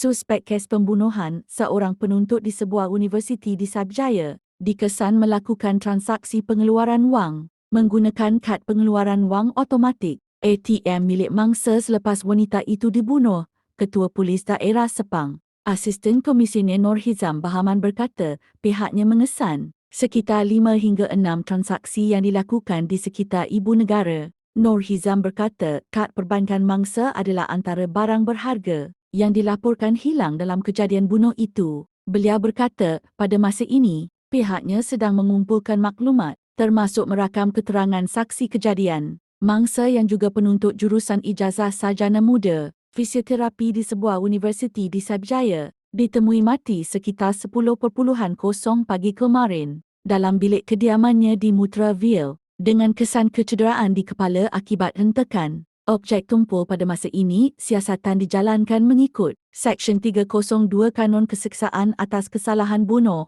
suspek kes pembunuhan seorang penuntut di sebuah universiti di Sabjaya dikesan melakukan transaksi pengeluaran wang menggunakan kad pengeluaran wang automatik ATM milik mangsa selepas wanita itu dibunuh, Ketua Polis Daerah Sepang. Asisten Komisioner Nur Hizam Bahaman berkata pihaknya mengesan sekitar 5 hingga 6 transaksi yang dilakukan di sekitar ibu negara. Nur Hizam berkata kad perbankan mangsa adalah antara barang berharga yang dilaporkan hilang dalam kejadian bunuh itu. Beliau berkata pada masa ini, pihaknya sedang mengumpulkan maklumat termasuk merakam keterangan saksi kejadian. Mangsa yang juga penuntut jurusan ijazah sarjana muda, fisioterapi di sebuah universiti di Sabjaya, ditemui mati sekitar 10.00 pagi kemarin dalam bilik kediamannya di Mutraville dengan kesan kecederaan di kepala akibat hentakan. Objek tumpul pada masa ini, siasatan dijalankan mengikut Seksyen 302 Kanun Keseksaan atas kesalahan bunuh